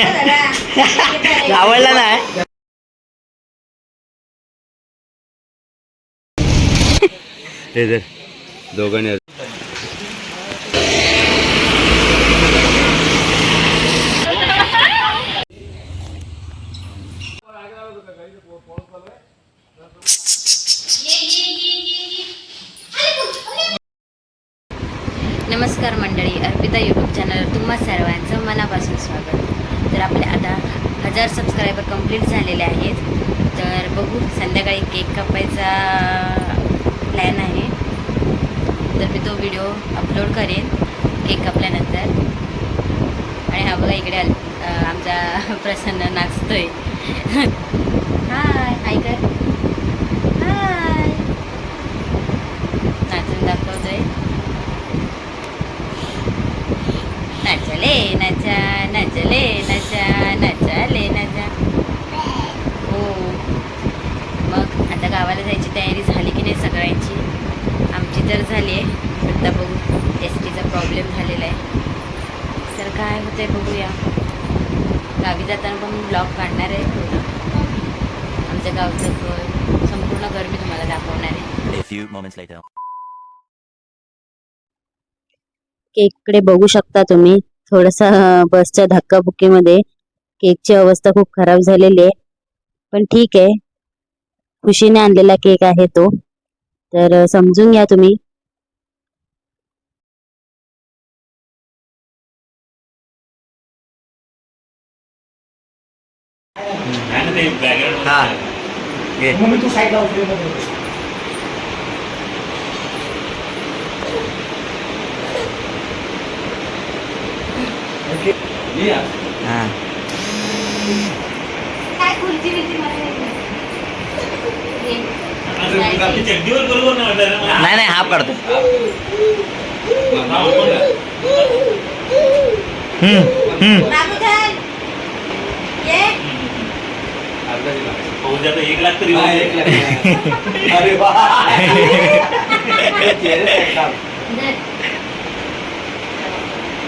आवडला नाही. हे जर दोघांनी हजार सबस्क्रायबर कंप्लीट झालेले आहेत. तर बघू संध्याकाळी केक कापायचा प्लॅन आहे. तर मी तो व्हिडिओ अपलोड करेन केक कापल्यानंतर. आणि हा बघा इकडे आमचा प्रसन्न नाचतोय. हाय हाय कर. गावाला जायची तयारी झाली की नाही सगळ्यांची? आमची तर झाली आहे. आता बघू. एस टीचा प्रॉब्लेम झालेला आहे. तर काय होतंय बघूया. गावी जाताना पण मी ब्लॉग काढणार आहे पूर्ण. आमच्या गावचं घर. संपूर्ण घर मी तुम्हाला दाखवणार आहे. केककडे बघू शकता तुम्ही. थोडस बसच्या धक्काबुक्कीमध्ये. केकची अवस्था खूप खराब झालेली आहे. पण ठीक आहे. खुशीने आणलेला केक आहे तो. तर समजून घ्या तुम्ही. हा. हा नाही नाही हाफ़ काढतो हम्म, हम्म. एक लाख अरे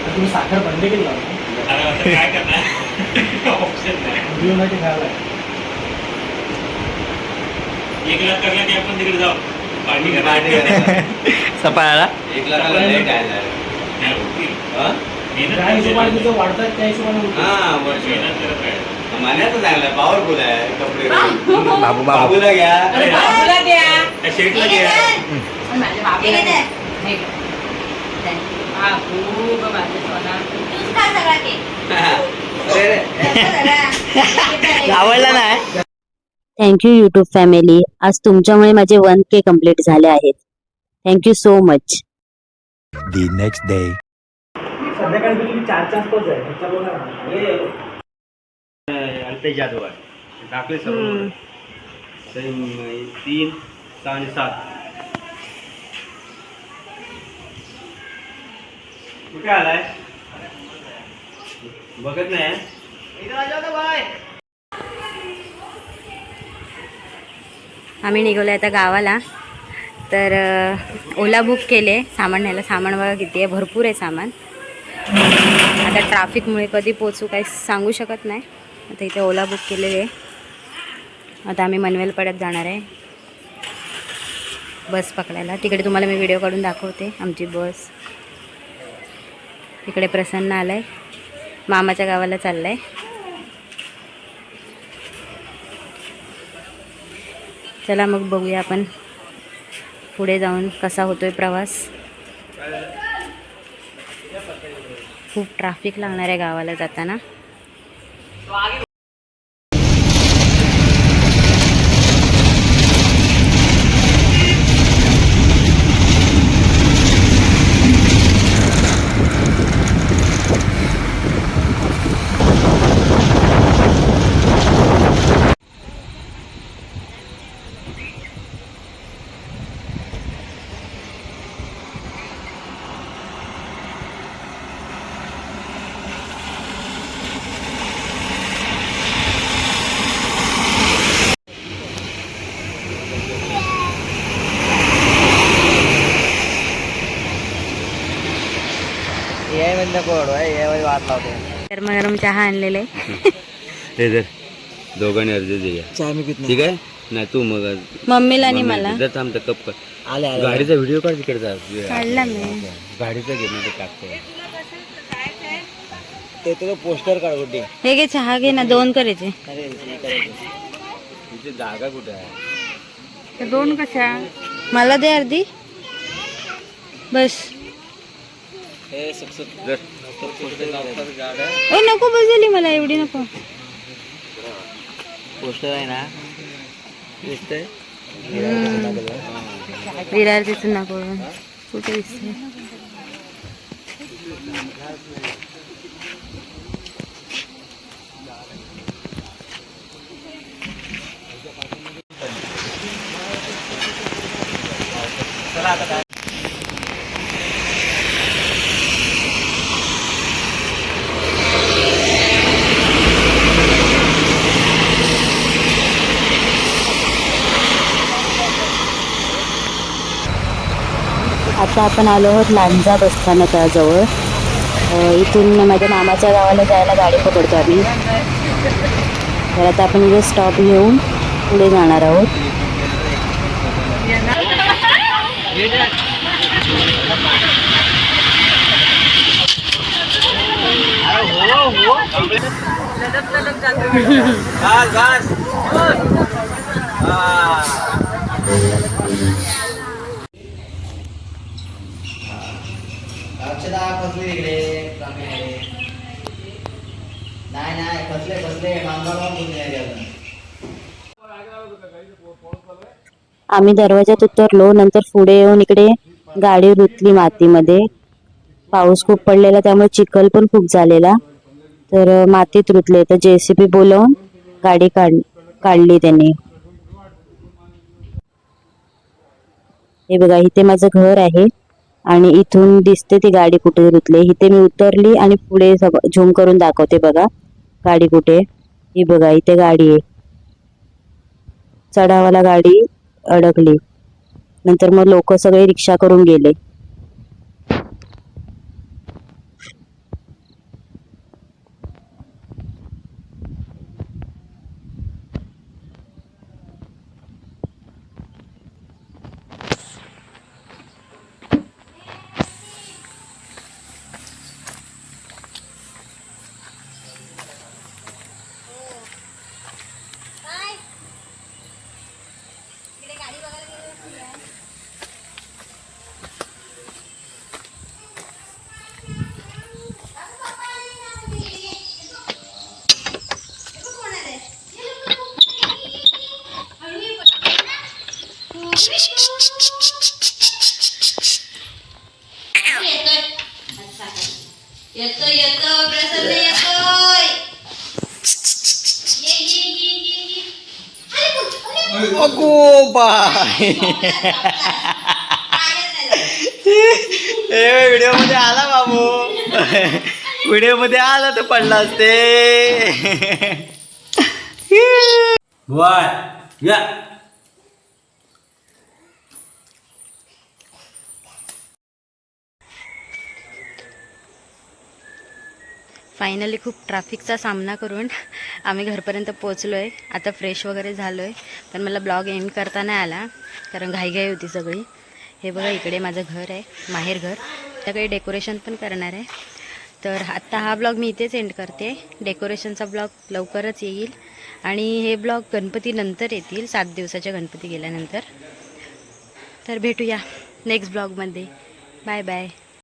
तुम्ही साखर बंद केली का? काय करणार? ऑप्शन नाही? एक लाख करला की आपण तिकडे जाऊ. पार्टी करा सपाळाला? एक लाखाला लेट आहे. नाही होतील. मेहनत त्या हिशोबाने करते. तिथं वाढतात त्या हिशोबाने उलटतात. मेहनत करत राहायचं. मान्याचं चांगलं पॉवरफुल आहे. कपडे बाबू. बाबू बाबूला घ्या. त्या शेटला घ्या. अरे रे. आवडला नाही? थँक्यू युट्यूब फॅमिली आज तुमच्यामुळे माझे वन के कंप्लीट झाले आहेत. Thank you so much The next day. संध्याकाळी तुम्ही चार चार आसपास आहे ह्याच्या बघा ना. अल्पेश जाधव आहे. दाखले सर्व तीन सहा आणि सात. कुठे आलाय? बघत नाही आम्ही निघालो आता गावाला. तर ओला बुक केले सामान न्यायला सामान बघा किती आहे. भरपूर आहे सामान. आता ट्रॅफिकमुळे कधी पोचू काही सांगू शकत नाही. आता इथे ओला बुक केलेली आहे. आता आम्ही मनवेल पडत जाणार आहे. बस पकडायला. तिकडे तुम्हाला मी व्हिडिओ काढून दाखवते. आमची बस. इकडे प्रसन्न आलाय. मामाच्या गावाला चाललाय. चला मग बघूया आपण पुढे जाऊन कसा होतोय प्रवास. खूप ट्रॅफिक लागणार आहे गावाला जाताना. वाट लावते. गरम गरम चहा आणलेला हे जर दोघांनी अर्ज देऊया चहा मी पित ठीक आहे? नाही तू मग मम्मीला आणि मला. जर कप कर. आले आले. गाडीचा व्हिडिओ काढ काढला मी. गाडीचा घे म्हणजे टाकतो. ते तुझं पोस्टर काढ कुठे हे घे चहा घे ना दोन करायचे अरे हे करायचं. तुझी जागा कुठे आहे? दोन कशा? मला दे अर्धी. बस. ओ नको बस झाली मला एवढी नको. पोस्टर आहे ना? दिसतंय? विरार नको. कुठे दिसते आता आपण आलो आहोत लांजा बसस्थानकाजवळ इथून माझ्या मामाच्या गावाला जायला गाडी पकडतो आम्ही. तर आता आपण इथे स्टॉप घेऊन पुढे जाणार आहोत. अक्षदा कमी आहे. नाही नाही कसले कसले मांगावर आम्ही दरवाजात उतरलो नंतर पुढे येऊन इकडे गाडी रुतली मातीमध्ये. पाऊस खूप पडलेला त्यामुळे चिखल पण खूप झालेला. तर मातीत रुतले तर जेसीबी बोलवून गाडी काढ काढली त्यांनी. हे बघा इथे माझं घर आहे. आणि इथून दिसते ती गाडी कुठे रुतली इथे मी उतरली आणि पुढे झूम करून दाखवते बघा. गाडी कुठे? ही बघा इथे गाडी आहे. चढावाला गाडी अडकली. नंतर मग लोक सगळे रिक्षा करून गेले. येतो येतो प्रसन्न येतोय अगो बाय व्हिडिओमध्ये आला बाबू. व्हिडिओमध्ये आला तर पडला असते. वाय या फायनली खूप ट्रॅफिकचा सामना करून आम्ही घरपर्यंत पोचलो आहे आता फ्रेश वगैरे झालो आहे पण मला ब्लॉग एंड करता नाही आला. कारण घाईघाई होती सगळी. हे बघा इकडे माझं घर आहे. माहेर घर. तर डेकोरेशन पण करणार आहे. तर आत्ता हा ब्लॉग मी इथेच एंड करते. डेकोरेशनचा ब्लॉग लवकरच येईल. आणि हे ब्लॉग गणपतीनंतर येतील. सात दिवसाच्या गणपती गेल्यानंतर. तर भेटूया नेक्स्ट ब्लॉगमध्ये बाय बाय